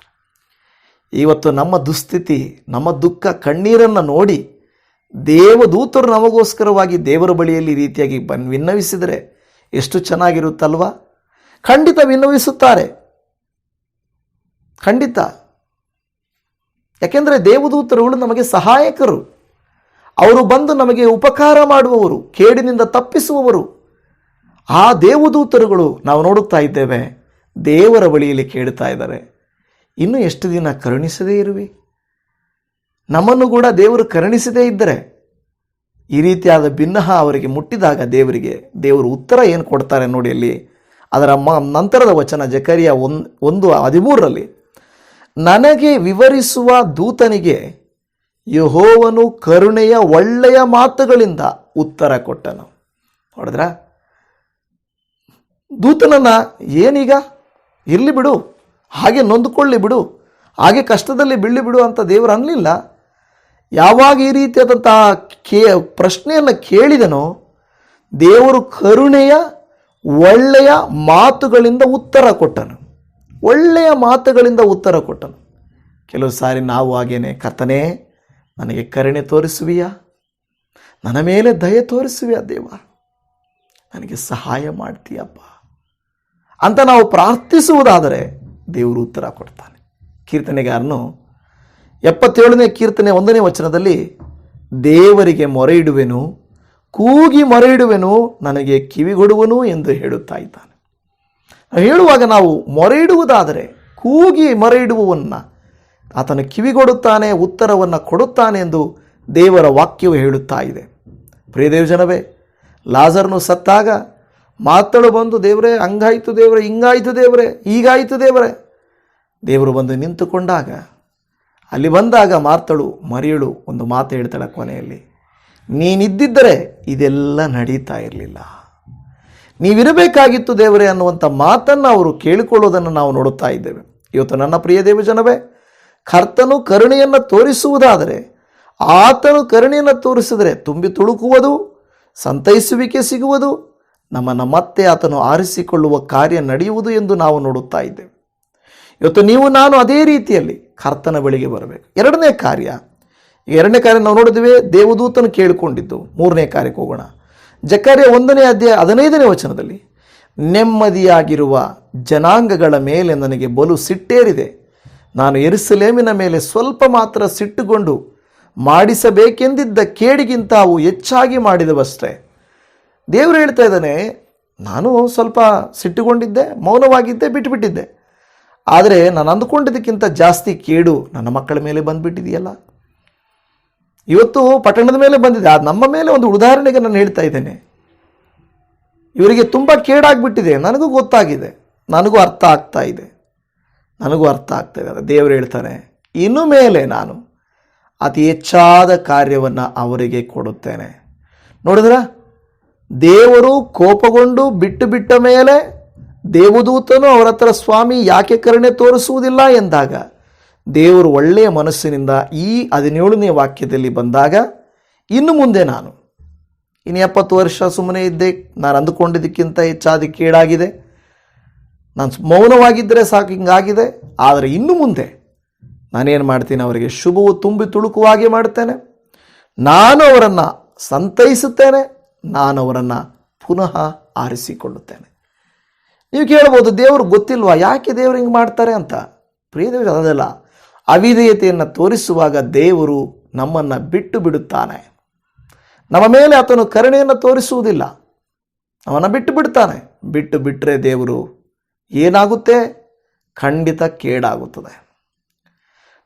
ಇವತ್ತು ನಮ್ಮ ದುಸ್ಥಿತಿ, ನಮ್ಮ ದುಃಖ ಕಣ್ಣೀರನ್ನು ನೋಡಿ ದೇವದೂತರು ನಮಗೋಸ್ಕರವಾಗಿ ದೇವರ ಬಳಿಯಲ್ಲಿ ರೀತಿಯಾಗಿ ಬನ್, ವಿನ್ನವಿಸಿದರೆ ಎಷ್ಟು ಚೆನ್ನಾಗಿರುತ್ತಲ್ವಾ? ಖಂಡಿತ ವಿನ್ನವಿಸುತ್ತಾರೆ. ಖಂಡಿತ. ಯಾಕೆಂದರೆ ದೇವದೂತರುಗಳು ನಮಗೆ ಸಹಾಯಕರು. ಅವರು ಬಂದು ನಮಗೆ ಉಪಕಾರ ಮಾಡುವವರು, ಕೇಡಿನಿಂದ ತಪ್ಪಿಸುವವರು. ಆ ದೇವದೂತರುಗಳು ನಾವು ನೋಡುತ್ತಾ ಇದ್ದೇವೆ, ದೇವರ ಬಳಿಯಲ್ಲಿ ಕೇಳುತ್ತಾ ಇದ್ದಾರೆ. ಇನ್ನು ಎಷ್ಟು ದಿನ ಕರುಣಿಸದೇ ಇರುವಿ? ನಮ್ಮನ್ನು ಕೂಡ ದೇವರು ಕರುಣಿಸದೇ ಇದ್ದರೆ, ಈ ರೀತಿಯಾದ ಭಿನ್ನಹ ಅವರಿಗೆ ಮುಟ್ಟಿದಾಗ ದೇವರಿಗೆ, ದೇವರು ಉತ್ತರ ಏನು ಕೊಡ್ತಾರೆ ನೋಡಿ ಅಲ್ಲಿ, ಅದರ ಮ, ನಂತರದ ವಚನ ಜಕರಿಯ ಒಂದು ಹದಿಮೂರರಲ್ಲಿ, ನನಗೆ ವಿವರಿಸುವ ದೂತನಿಗೆ ಯಹೋವನು ಕರುಣೆಯ ಒಳ್ಳೆಯ ಮಾತುಗಳಿಂದ ಉತ್ತರ ಕೊಟ್ಟನು. ನೋಡಿದ್ರ? ದೂತನನ್ನ ಏನೀಗ? ಇರಲಿ ಬಿಡು. ಹಾಗೆ ನೊಂದ್ಕೊಳ್ಳಿ ಬಿಡು. ಹಾಗೆ ಕಷ್ಟದಲ್ಲಿ ಬೀಳಿ ಬಿಡು ಅಂತ ದೇವರು ಅನ್ನಲಿಲ್ಲ ಯಾವಾಗ ಈ ರೀತಿಯಾದಂತಹ ಕೇ, ಪ್ರಶ್ನೆಯನ್ನು ಕೇಳಿದನೋ, ದೇವರು ಕರುಣೆಯ ಒಳ್ಳೆಯ ಮಾತುಗಳಿಂದ ಉತ್ತರ ಕೊಟ್ಟನು. ಒಳ್ಳೆಯ ಮಾತುಗಳಿಂದ ಉತ್ತರ ಕೊಟ್ಟನು. ಕೆಲವು ಸಾರಿ ನಾವು ಹಾಗೇನೆ. ಕರ್ತನೇ ನನಗೆ ಕರುಣೆ ತೋರಿಸುವಿಯಾ? ನನ್ನ ಮೇಲೆ ದಯೆ ತೋರಿಸುವಿಯಾ ದೇವ? ನನಗೆ ಸಹಾಯ ಮಾಡ್ತೀಯಪ್ಪ. ಅಂತ ನಾವು ಪ್ರಾರ್ಥಿಸುವುದಾದರೆ ದೇವರು ಉತ್ತರ ಕೊಡ್ತಾನೆ. ಕೀರ್ತನೆಗಾರನು ಎಪ್ಪತ್ತೇಳನೇ ಕೀರ್ತನೆ ಒಂದನೇ ವಚನದಲ್ಲಿ, ದೇವರಿಗೆ ಮೊರೆ ಇಡುವೆನು ಕೂಗಿ ಮೊರೆ ಇಡುವೆನು ನನಗೆ ಕಿವಿಗೊಡುವನು ಎಂದು ಹೇಳುತ್ತಾ ಇದ್ದಾನೆ. ಹೇಳುವಾಗ ನಾವು ಮೊರೆ ಇಡುವುದಾದರೆ ಕೂಗಿ ಮೊರೆ ಇಡುವವನ್ನ ಆತನು ಕಿವಿಗೊಡುತ್ತಾನೆ, ಉತ್ತರವನ್ನು ಕೊಡುತ್ತಾನೆ ಎಂದು ದೇವರ ವಾಕ್ಯವು ಹೇಳುತ್ತಾ ಇದೆ. ಪ್ರಿಯದೇವ ಜನವೇ ಲಾಜರ್ನು ಸತ್ತಾಗ ಮಾತಳು ಬಂದು, ದೇವರೇ, ಹಂಗಾಯಿತು ದೇವರೇ, ಹಿಂಗಾಯಿತು ದೇವರೇ ಈಗಾಯಿತು ದೇವರೇ. ದೇವರು ಬಂದು ನಿಂತುಕೊಂಡಾಗ, ಅಲ್ಲಿ ಬಂದಾಗ ಮಾರ್ತಳು, ಮರಿಯಳು ಒಂದು ಮಾತು ಹೇಳ್ತಾಳೆ ಕೊನೆಯಲ್ಲಿ, ನೀನಿದ್ದಿದ್ದರೆ ಇದೆಲ್ಲ ನಡೀತಾ ಇರಲಿಲ್ಲ. ನೀವಿರಬೇಕಾಗಿತ್ತು ದೇವರೇ ಅನ್ನುವಂಥ ಮಾತನ್ನು ಅವರು ಕೇಳಿಕೊಳ್ಳೋದನ್ನು ನಾವು ನೋಡುತ್ತಾ ಇದ್ದೇವೆ. ಇವತ್ತು ನನ್ನ ಪ್ರಿಯ ದೇವಜನವೇ ಕರ್ತನು ಕರುಣೆಯನ್ನು ತೋರಿಸುವುದಾದರೆ ಆತನು ಕರುಣೆಯನ್ನು ತೋರಿಸಿದರೆ ತುಂಬಿ ತುಳುಕುವುದು, ಸಂತೈಸುವಿಕೆ ಸಿಗುವುದು, ನಮ್ಮನ್ನು ಮತ್ತೆ ಆತನು ಆರಿಸಿಕೊಳ್ಳುವ ಕಾರ್ಯ ನಡೆಯುವುದು ಎಂದು ನಾವು ನೋಡುತ್ತಾ ಇದ್ದೇವೆ. ಇವತ್ತು ನೀವು, ನಾನು ಅದೇ ರೀತಿಯಲ್ಲಿ ಕರ್ತನ ಬಳಿಗೆ ಬರಬೇಕು. ಎರಡನೇ ಕಾರ್ಯ ಎರಡನೇ ಕಾರ್ಯ ನಾವು ನೋಡಿದ್ವಿ ದೇವದೂತನು ಕೇಳಿಕೊಂಡಿದ್ದು. ಮೂರನೇ ಕಾರ್ಯಕ್ಕೆ ಹೋಗೋಣ. ಜಕಾರ್ಯ ಒಂದನೇ ಅಧ್ಯಾಯ ಹದಿನೈದನೇ ವಚನದಲ್ಲಿ, ನೆಮ್ಮದಿಯಾಗಿರುವ ಜನಾಂಗಗಳ ಮೇಲೆ ನನಗೆ ಬಲು ಸಿಟ್ಟೇರಿದೆ. ನಾನು ಎರಿಸಲೇಮಿನ ಮೇಲೆ ಸ್ವಲ್ಪ ಮಾತ್ರ ಸಿಟ್ಟುಗೊಂಡು ಮಾಡಿಸಬೇಕೆಂದಿದ್ದ ಕೇಡಿಗಿಂತ ಅವು ಹೆಚ್ಚಾಗಿ ಮಾಡಿದವಷ್ಟೇ. ದೇವರು ಹೇಳ್ತಾ ಇದ್ದಾನೆ, ನಾನು ಸ್ವಲ್ಪ ಸಿಟ್ಟುಗೊಂಡಿದ್ದೆ, ಮೌನವಾಗಿದ್ದೆ, ಬಿಟ್ಟುಬಿಟ್ಟಿದ್ದೆ. ಆದರೆ ನಾನು ಅಂದುಕೊಂಡಿದ್ದಕ್ಕಿಂತ ಜಾಸ್ತಿ ಕೇಡು ನನ್ನ ಮಕ್ಕಳ ಮೇಲೆ ಬಂದುಬಿಟ್ಟಿದೆಯಲ್ಲ? ಇವತ್ತು ಪಟ್ಟಣದ ಮೇಲೆ ಬಂದಿದೆ. ಅದು ನಮ್ಮ ಮೇಲೆ ಒಂದು ಉದಾಹರಣೆಗೆ ನಾನು ಹೇಳ್ತಾ ಇದ್ದೇನೆ. ಇವರಿಗೆ ತುಂಬ ಕೇಡಾಗಿಬಿಟ್ಟಿದೆ. ನನಗೂ ಗೊತ್ತಾಗಿದೆ. ನನಗೂ ಅರ್ಥ ಆಗ್ತಾ ಇದೆ. ನನಗೂ ಅರ್ಥ ಆಗ್ತಾ ಇದೆ ದೇವರು ಹೇಳ್ತಾನೆ, ಇನ್ನು ಮೇಲೆ ನಾನು ಅತಿ ಹೆಚ್ಚಾದ ಕಾರ್ಯವನ್ನು ಅವರಿಗೆ ಕೊಡುತ್ತೇನೆ. ನೋಡಿದ್ರ? ದೇವರು ಕೋಪಗೊಂಡು ಬಿಟ್ಟು ಬಿಟ್ಟ ಮೇಲೆ ದೇವದೂತನು ಅವರ ಹತ್ರ ಸ್ವಾಮಿ ಯಾಕೆ ಕರುಣೆ ತೋರಿಸುವುದಿಲ್ಲ ಎಂದಾಗ, ದೇವರು ಒಳ್ಳೆಯ ಮನಸ್ಸಿನಿಂದ ಈ ಹದಿನೇಳನೇ ವಾಕ್ಯದಲ್ಲಿ ಬಂದಾಗ, ಇನ್ನು ಮುಂದೆ ನಾನು, ಇನ್ನು ಎಪ್ಪತ್ತು ವರ್ಷ ಸುಮ್ಮನೆ ಇದ್ದೆ, ನಾನು ಅಂದುಕೊಂಡಿದ್ದಕ್ಕಿಂತ ಹೆಚ್ಚಾದ ಕೇಡಾಗಿದೆ. ನಾನು ಮೌನವಾಗಿದ್ದರೆ ಸಾಕು, ಹಿಂಗಾಗಿದೆ. ಆದರೆ ಇನ್ನು ಮುಂದೆ ನಾನೇನು ಮಾಡ್ತೀನಿ, ಅವರಿಗೆ ಶುಭವು ತುಂಬಿ ತುಳುಕುವಾಗೆ ಮಾಡ್ತೇನೆ ನಾನು ಅವರನ್ನು ಸಂತೈಸುತ್ತೇನೆ, ನಾನು ಅವರನ್ನು ಪುನಃ ಆರಿಸಿಕೊಳ್ಳುತ್ತೇನೆ. ನೀವು ಕೇಳ್ಬೋದು ದೇವರು ಗೊತ್ತಿಲ್ವಾ ಯಾಕೆ ದೇವರು ಹಿಂಗೆ ಮಾಡ್ತಾರೆ ಅಂತ? ಪ್ರಿಯ ದೇವರು, ಅದಲ್ಲ. ಅವಿಧೇಯತೆಯನ್ನು ತೋರಿಸುವಾಗ ದೇವರು ನಮ್ಮನ್ನು ಬಿಟ್ಟು ಬಿಡುತ್ತಾನೆ. ನಮ್ಮ ಮೇಲೆ ಆತನು ಕರುಣೆಯನ್ನು ತೋರಿಸುವುದಿಲ್ಲ. ಅವನ ಬಿಟ್ಟು ಬಿಡ್ತಾನೆ ಬಿಟ್ಟು ಬಿಟ್ಟರೆ ದೇವರು ಏನಾಗುತ್ತೆ? ಖಂಡಿತ ಕೇಡಾಗುತ್ತದೆ.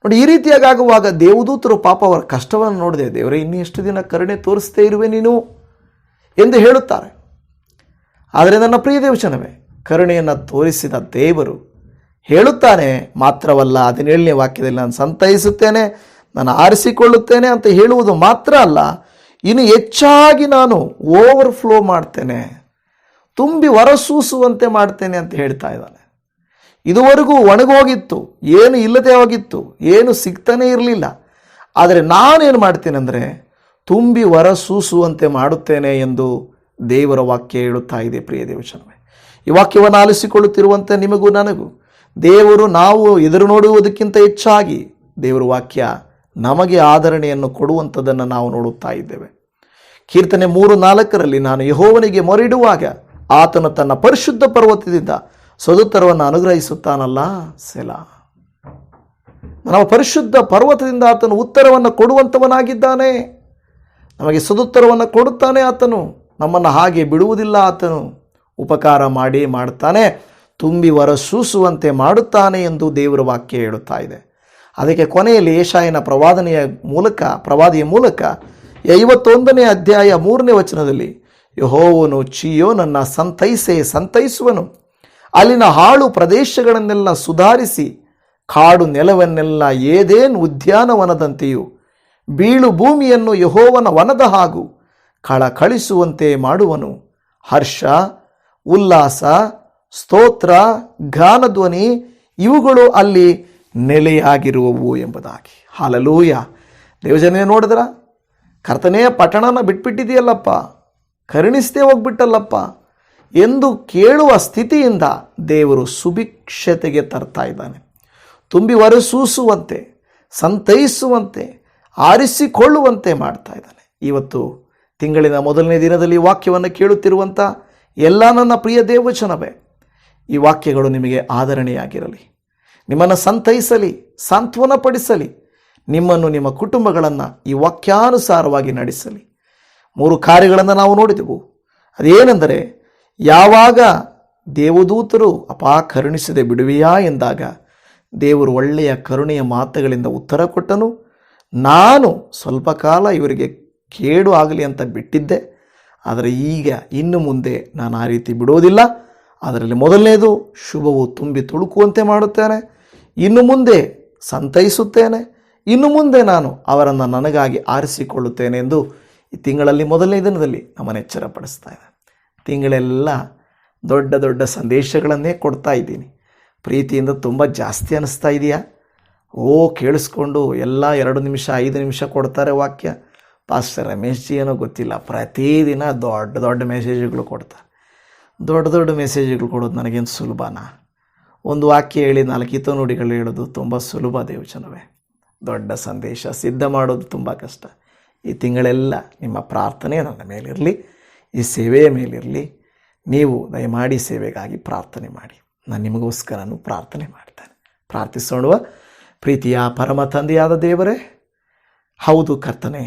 ನೋಡಿ, ಈ ರೀತಿಯಾಗಿ ಆಗುವಾಗ ದೇವದೂತರು ಪಾಪ ಅವರ ಕಷ್ಟವನ್ನು ನೋಡಿದೆ, ದೇವರೇ, ಇನ್ನೂ ಎಷ್ಟು ದಿನ ಕರುಣೆ ತೋರಿಸ್ತೇ ಇರುವೆ ನೀನು? ಎಂದು ಹೇಳುತ್ತಾರೆ. ಆದರೆ ನನ್ನ ಪ್ರಿಯ ದೇವಚನವೇ ಕರುಣೆಯನ್ನು ತೋರಿಸಿದ ದೇವರು ಹೇಳುತ್ತಾನೆ, ಮಾತ್ರವಲ್ಲ ಹದಿನೇಳನೇ ವಾಕ್ಯದಲ್ಲಿ ನಾನು ಸಂತೈಸುತ್ತೇನೆ, ನಾನು ಆರಿಸಿಕೊಳ್ಳುತ್ತೇನೆ ಅಂತ ಹೇಳುವುದು ಮಾತ್ರ ಅಲ್ಲ, ಇನ್ನು ಹೆಚ್ಚಾಗಿ ನಾನು ಓವರ್ಫ್ಲೋ ಮಾಡ್ತೇನೆ. ತುಂಬಿ ಹೊರಸೂಸುವಂತೆ ಮಾಡ್ತೇನೆ ಅಂತ ಹೇಳ್ತಾ ಇದ್ದಾನೆ. ಇದುವರೆಗೂ ಒಣಗೋಗಿತ್ತು, ಏನು ಇಲ್ಲದೆ ಹೋಗಿತ್ತು, ಏನು ಸಿಗ್ತಾನೇ ಇರಲಿಲ್ಲ. ಆದರೆ ನಾನೇನು ಮಾಡ್ತೇನೆ ಅಂದರೆ, ತುಂಬಿ ಹೊರಸೂಸುವಂತೆ ಮಾಡುತ್ತೇನೆ ಎಂದು ದೇವರ ವಾಕ್ಯ ಹೇಳುತ್ತಾ ಇದೆ ಪ್ರಿಯ ದೇವಚನವೇ ಈ ವಾಕ್ಯವನ್ನು ಆಲಿಸಿಕೊಳ್ಳುತ್ತಿರುವಂತೆ ನಿಮಗೂ ನನಗೂ. ದೇವರು ನಾವು ಎದುರು ನೋಡುವುದಕ್ಕಿಂತ ಹೆಚ್ಚಾಗಿ ದೇವರ ವಾಕ್ಯ ನಮಗೆ ಆಧರಣೆಯನ್ನು ಕೊಡುವಂಥದ್ದನ್ನು ನಾವು ನೋಡುತ್ತಾ ಇದ್ದೇವೆ. ಕೀರ್ತನೆ ಮೂರು ನಾಲ್ಕರಲ್ಲಿ ನಾನು ಯಹೋವನಿಗೆ ಮೊರೆಯಿಡುವಾಗ ಆತನು ತನ್ನ ಪರಿಶುದ್ಧ ಪರ್ವತದಿಂದ ಸದುತ್ತರವನ್ನು ಅನುಗ್ರಹಿಸುತ್ತಾನಲ್ಲ? ಸೆಲಾ. ನಮ್ಮ ಪರಿಶುದ್ಧ ಪರ್ವತದಿಂದ ಆತನು ಉತ್ತರವನ್ನು ಕೊಡುವಂಥವನಾಗಿದ್ದಾನೆ. ನಮಗೆ ಸದುತ್ತರವನ್ನು ಕೊಡುತ್ತಾನೆ ಆತನು. ನಮ್ಮನ್ನು ಹಾಗೆ ಬಿಡುವುದಿಲ್ಲ ಆತನು. ಉಪಕಾರ ಮಾಡಿ ಮಾಡ್ತಾನೆ, ತುಂಬಿ ಹೊರಸೂಸುವಂತೆ ಮಾಡುತ್ತಾನೆ ಎಂದು ದೇವರ ವಾಕ್ಯ ಹೇಳುತ್ತಾ ಇದೆ. ಅದಕ್ಕೆ ಕೊನೆಯಲ್ಲಿ ಏಷಾಯನ ಪ್ರವಾದನೆಯ ಮೂಲಕ, ಪ್ರವಾದಿಯ ಮೂಲಕ, ಐವತ್ತೊಂದನೇ ಅಧ್ಯಾಯ ಮೂರನೇ ವಚನದಲ್ಲಿ ಯಹೋವನು ಚಿಯೋ ನನ್ನ ಸಂತೈಸೆ ಸಂತೈಸುವನು. ಅಲ್ಲಿನ ಹಾಳು ಪ್ರದೇಶಗಳನ್ನೆಲ್ಲ ಸುಧಾರಿಸಿ, ಕಾಡು ನೆಲವನ್ನೆಲ್ಲ ಏದೇನು ಉದ್ಯಾನವನದಂತೆಯೂ ಬೀಳು ಭೂಮಿಯನ್ನು ಯಹೋವನ ವನದ ಹಾಗೂ ಕಳಕಳಿಸುವಂತೆ ಮಾಡುವನು. ಹರ್ಷ, ಉಲ್ಲಾಸ, ಸ್ತೋತ್ರ ಗಾನಧ್ವನಿ ಇವುಗಳು ಅಲ್ಲಿ ನೆಲೆಯಾಗಿರುವವು ಎಂಬುದಾಗಿ. ಹಾಲಲೂಯ. ದೇವಜನೇ ನೋಡಿದ್ರ? ಕರ್ತನೇ ಪಟ್ಟಣನ ಬಿಟ್ಬಿಟ್ಟಿದೆಯಲ್ಲಪ್ಪ ಕರುಣಿಸದೆ ಹೋಗ್ಬಿಟ್ಟಲ್ಲಪ್ಪ ಎಂದು ಕೇಳುವ ಸ್ಥಿತಿಯಿಂದ ದೇವರು ಸುಭಿಕ್ಷತೆಗೆ ತರ್ತಾ ಇದ್ದಾನೆ. ತುಂಬಿ ಹೊರಸೂಸುವಂತೆ ಸಂತೈಸುವಂತೆ, ಆರಿಸಿಕೊಳ್ಳುವಂತೆ ಮಾಡ್ತಾ ಇದ್ದಾನೆ. ಇವತ್ತು ತಿಂಗಳಿನ ಮೊದಲನೇ ದಿನದಲ್ಲಿ ವಾಕ್ಯವನ್ನು ಕೇಳುತ್ತಿರುವಂಥ ಎಲ್ಲ ನನ್ನ ಪ್ರಿಯ ದೇವಚನವೇ ಈ ವಾಕ್ಯಗಳು ನಿಮಗೆ ಆದರಣೆಯಾಗಿರಲಿ. ನಿಮ್ಮನ್ನು ಸಂತೈಸಲಿ, ಸಾಂತ್ವನಪಡಿಸಲಿ. ನಿಮ್ಮನ್ನು ನಿಮ್ಮ ಕುಟುಂಬಗಳನ್ನು ಈ ವಾಕ್ಯಾನುಸಾರವಾಗಿ ನಡೆಸಲಿ. ಮೂರು ಕಾರ್ಯಗಳನ್ನು ನಾವು ನೋಡಿದೆವು. ಅದೇನೆಂದರೆ, ಯಾವಾಗ ದೇವದೂತರು ಅಪಾ ಕರುಣಿಸದೆ ಬಿಡುವೆಯಾ ಎಂದಾಗ, ದೇವರು ಒಳ್ಳೆಯ ಕರುಣೆಯ ಮಾತುಗಳಿಂದ ಉತ್ತರ ಕೊಟ್ಟನು. ನಾನು ಸ್ವಲ್ಪ ಕಾಲ ಇವರಿಗೆ ಕೇಡು ಆಗಲಿ ಅಂತ ಬಿಟ್ಟಿದ್ದೆ. ಆದರೆ ಈಗ ಇನ್ನು ಮುಂದೆ ನಾನು ಆ ರೀತಿ ಬಿಡೋದಿಲ್ಲ ಅದರಲ್ಲಿ ಮೊದಲನೇದು, ಶುಭವು ತುಂಬಿ ತುಳುಕುವಂತೆ ಮಾಡುತ್ತೇನೆ. ಇನ್ನು ಮುಂದೆ ಸಂತೈಸುತ್ತೇನೆ. ಇನ್ನು ಮುಂದೆ ನಾನು ಅವರನ್ನು ನನಗಾಗಿ ಆರಿಸಿಕೊಳ್ಳುತ್ತೇನೆ ಎಂದು ಈ ತಿಂಗಳಲ್ಲಿ ಮೊದಲನೇ ದಿನದಲ್ಲಿ ನಮ್ಮನ್ನು ಎಚ್ಚರಪಡಿಸ್ತಾ ಇದೆ. ತಿಂಗಳೆಲ್ಲ ದೊಡ್ಡ ದೊಡ್ಡ ಸಂದೇಶಗಳನ್ನೇ ಕೊಡ್ತಾ ಇದ್ದೀನಿ. ಪ್ರೀತಿಯಿಂದ ತುಂಬ ಜಾಸ್ತಿ ಅನ್ನಿಸ್ತಾ ಇದೆಯಾ? ಓ, ಕೇಳಿಸ್ಕೊಂಡು ಎಲ್ಲ ಎರಡು ನಿಮಿಷ, ಐದು ನಿಮಿಷ ಕೊಡ್ತಾರೆ ವಾಕ್ಯ. ಪಾಸ್ಟರ್ ರಮೇಶ್ ಜಿ ಏನೋ ಗೊತ್ತಿಲ್ಲ. ಪ್ರತಿದಿನ ದೊಡ್ಡ ದೊಡ್ಡ ಮೆಸೇಜ್ಗಳು ಕೊಡ್ತಾರೆ. ದೊಡ್ಡ ದೊಡ್ಡ ಮೆಸೇಜ್ಗಳು ಕೊಡೋದು ನನಗೇನು ಸುಲಭನಾ? ಒಂದು ವಾಕ್ಯ ಹೇಳಿ, ನಾಲ್ಕಿತ ನುಡಿಗಳು ಹೇಳೋದು ತುಂಬ ಸುಲಭ ದೇವಚನವೇ ದೊಡ್ಡ ಸಂದೇಶ, ಸಿದ್ಧ ಮಾಡೋದು ತುಂಬ ಕಷ್ಟ. ಈ ತಿಂಗಳೆಲ್ಲ ನಿಮ್ಮ ಪ್ರಾರ್ಥನೆ ನನ್ನ ಮೇಲಿರಲಿ, ಈ ಸೇವೆಯ ಮೇಲಿರಲಿ, ನೀವು ದಯಮಾಡಿ ಸೇವೆಗಾಗಿ ಪ್ರಾರ್ಥನೆ ಮಾಡಿ. ನಾನು ನಿಮಗೋಸ್ಕರನೂ ಪ್ರಾರ್ಥನೆ ಮಾಡ್ತೇನೆ. ಪ್ರಾರ್ಥಿಸೋಣ ಪ್ರೀತಿಯ ಪರಮ ತಂದೆಯಾದ ದೇವರೇ, ಹೌದು ಕರ್ತನೆ,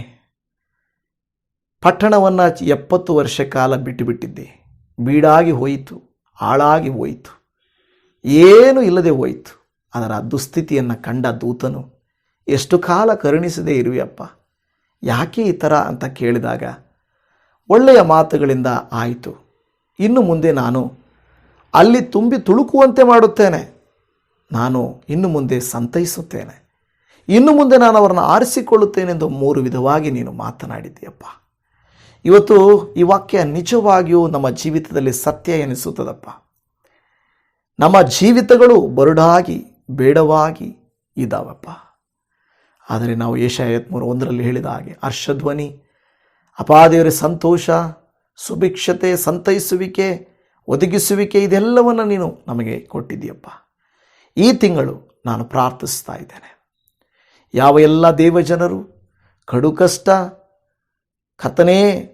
ಪಟ್ಟಣವನ್ನು ಎಪ್ಪತ್ತು ವರ್ಷ ಕಾಲ ಬಿಟ್ಟು ಬಿಟ್ಟಿದ್ದೆ ಬೀಡಾಗಿ ಹೋಯಿತು, ಹಾಳಾಗಿ ಹೋಯಿತು, ಏನೂ ಇಲ್ಲದೆ ಹೋಯಿತು. ಅದರ ದುಸ್ಥಿತಿಯನ್ನು ಕಂಡ ದೂತನು, ಎಷ್ಟು ಕಾಲ ಕರುಣಿಸದೇ ಇರುವೆಯಪ್ಪ ಯಾಕೆ ಈ ಥರ ಅಂತ ಕೇಳಿದಾಗ, ಒಳ್ಳೆಯ ಮಾತುಗಳಿಂದ ಆಯಿತು. ಇನ್ನು ಮುಂದೆ ನಾನು ಅಲ್ಲಿ ತುಂಬಿ ತುಳುಕುವಂತೆ ಮಾಡುತ್ತೇನೆ. ನಾನು ಇನ್ನು ಮುಂದೆ ಸಂತೈಸುತ್ತೇನೆ. ಇನ್ನು ಮುಂದೆ ನಾನು ಅವರನ್ನು ಆರಿಸಿಕೊಳ್ಳುತ್ತೇನೆಂದು ಮೂರು ವಿಧವಾಗಿ ನೀನು ಮಾತನಾಡಿದ್ದೀಯಪ್ಪ. ಇವತ್ತು ಈ ವಾಕ್ಯ ನಿಜವಾಗಿಯೂ ನಮ್ಮ ಜೀವಿತದಲ್ಲಿ ಸತ್ಯ ಎನಿಸುತ್ತದಪ್ಪ. ನಮ್ಮ ಜೀವಿತಗಳು ಬರುಡಾಗಿ, ಬೇಡವಾಗಿ ಇದ್ದಾವಪ್ಪ ಆದರೆ ನಾವು ಏಷ ಐವತ್ಮೂರು ಒಂದರಲ್ಲಿ ಹೇಳಿದ ಹಾಗೆ, ಹರ್ಷಧ್ವನಿ, ಅಪಾದೇವರ ಸಂತೋಷ, ಸುಭಿಕ್ಷತೆ, ಸಂತೈಸುವಿಕೆ, ಒದಗಿಸುವಿಕೆ, ಇದೆಲ್ಲವನ್ನು ನೀನು ನಮಗೆ ಕೊಟ್ಟಿದ್ದೀಯಪ್ಪ. ಈ ತಿಂಗಳು ನಾನು ಪ್ರಾರ್ಥಿಸ್ತಾ ಇದ್ದೇನೆ. ಯಾವ ಎಲ್ಲ ದೇವಜನರು, ಕಡು ಕಷ್ಟ ಕಥನೇ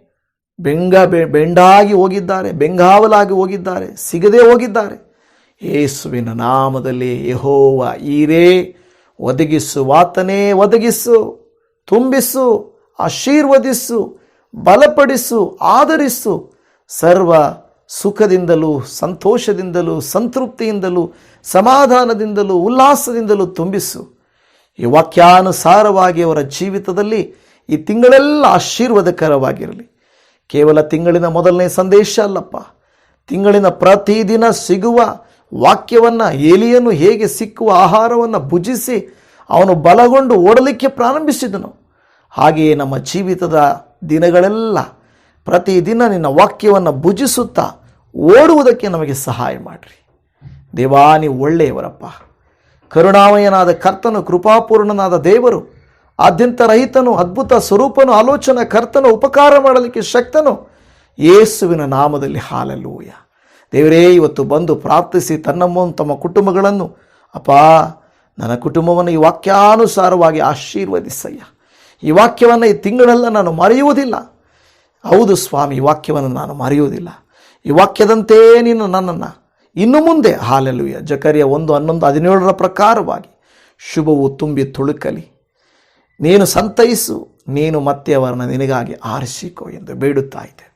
ಬೆಂಗ ಬೆಂಡಾಗಿ ಹೋಗಿದ್ದಾರೆ, ಬೆಂಗಾವಲಾಗಿ ಹೋಗಿದ್ದಾರೆ, ಸಿಗದೆ ಹೋಗಿದ್ದಾರೆ ಯೇಸುವಿನ ನಾಮದಲ್ಲಿ ಯಹೋವ ಈರೇ. ಒದಗಿಸುವಾತನೇ ಒದಗಿಸು, ತುಂಬಿಸು, ಆಶೀರ್ವದಿಸು, ಬಲಪಡಿಸು ಆದರಿಸು ಸರ್ವ ಸುಖದಿಂದಲೂ, ಸಂತೋಷದಿಂದಲೂ, ಸಂತೃಪ್ತಿಯಿಂದಲೂ, ಸಮಾಧಾನದಿಂದಲೂ, ಉಲ್ಲಾಸದಿಂದಲೂ ತುಂಬಿಸು. ಈ ವಾಕ್ಯಾನುಸಾರವಾಗಿ ಅವರ ಜೀವಿತದಲ್ಲಿ ಈ ತಿಂಗಳೆಲ್ಲ ಆಶೀರ್ವಾದಕರವಾಗಿರಲಿ. ಕೇವಲ ತಿಂಗಳಿನ ಮೊದಲನೇ ಸಂದೇಶ ಅಲ್ಲಪ್ಪ. ತಿಂಗಳಿನ ಪ್ರತಿದಿನ ಸಿಗುವ ವಾಕ್ಯವನ್ನು ಏಲಿಯನು ಹೇಗೆ ಸಿಕ್ಕುವ ಆಹಾರವನ್ನು ಭುಜಿಸಿ ಅವನು ಬಲಗೊಂಡು ಓಡಲಿಕ್ಕೆ ಪ್ರಾರಂಭಿಸಿದನು. ಹಾಗೆಯೇ ನಮ್ಮ ಜೀವಿತದ ದಿನಗಳೆಲ್ಲ ಪ್ರತಿದಿನ ನಿನ್ನ ವಾಕ್ಯವನ್ನು ಭುಜಿಸುತ್ತಾ ಓಡುವುದಕ್ಕೆ ನಮಗೆ ಸಹಾಯ ಮಾಡಿರಿ. ದೇವಾನಿ ಒಳ್ಳೆಯವರಪ್ಪ. ಕರುಣಾಮಯನಾದ ಕರ್ತನು, ಕೃಪಾಪೂರ್ಣನಾದ ದೇವರು ಆದ್ಯಂತ ರಹಿತನು, ಅದ್ಭುತ ಸ್ವರೂಪನು, ಆಲೋಚನಾ ಕರ್ತನು, ಉಪಕಾರ ಮಾಡಲಿಕ್ಕೆ ಶಕ್ತನು, ಯೇಸುವಿನ ನಾಮದಲ್ಲಿ ಹಾಲಲ್ಲೂಯ ದೇವರೇ, ಇವತ್ತು ಬಂದು ಪ್ರಾರ್ಥಿಸಿ ತನ್ನಮ್ಮ ತಮ್ಮ ಕುಟುಂಬಗಳನ್ನು. ಅಪ್ಪ, ನನ್ನ ಕುಟುಂಬವನ್ನು ಈ ವಾಕ್ಯಾನುಸಾರವಾಗಿ ಆಶೀರ್ವದಿಸಯ್ಯ. ಈ ವಾಕ್ಯವನ್ನು ಈ ತಿಂಗಳೆಲ್ಲ ನಾನು ಮರೆಯುವುದಿಲ್ಲ. ಹೌದು ಸ್ವಾಮಿ, ಈ ವಾಕ್ಯವನ್ನು ನಾನು ಮರೆಯುವುದಿಲ್ಲ. ಈ ವಾಕ್ಯದಂತೆ ನೀನು ನನ್ನನ್ನು ಇನ್ನು ಮುಂದೆ ಹಾಲೆಲುಯ್ಯ ಜಕರಿಯ ಒಂದು ಹನ್ನೊಂದು ಹದಿನೇಳರ ಪ್ರಕಾರವಾಗಿ ಶುಭವು ತುಂಬಿ ತುಳುಕಲಿ. ನೀನು ಸಂತೈಸು, ನೀನು ಮತ್ತೆ ಅವರನ್ನು ನಿನಗಾಗಿ ಆರಿಸಿಕೋ ಎಂದು ಬೇಡುತ್ತಾ ಇದ್ದೆ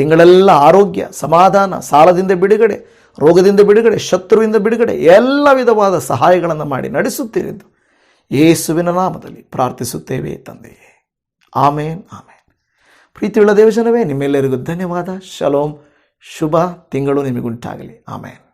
ತಿಂಗಳೆಲ್ಲ ಆರೋಗ್ಯ, ಸಮಾಧಾನ, ಸಾಲದಿಂದ ಬಿಡುಗಡೆ, ರೋಗದಿಂದ ಬಿಡುಗಡೆ, ಶತ್ರುವಿಂದ ಬಿಡುಗಡೆ, ಎಲ್ಲ ವಿಧವಾದ ಸಹಾಯಗಳನ್ನು ಮಾಡಿ ನಡೆಸುತ್ತೀರೆಂದು ಯೇಸುವಿನ ನಾಮದಲ್ಲಿ ಪ್ರಾರ್ಥಿಸುತ್ತೇವೆ ತಂದೆಯೇ ಆಮೇನ್ ಆಮೇನ್. ಪ್ರೀತಿಯುಳ್ಳ ದೇವಜನವೇ, ನಿಮ್ಮೆಲ್ಲರಿಗೂ ಧನ್ಯವಾದ. ಶಲೋಮ್. ಶುಭ ತಿಂಗಳು ನಿಮಗುಂಟಾಗಲಿ. ಆಮೇನ್.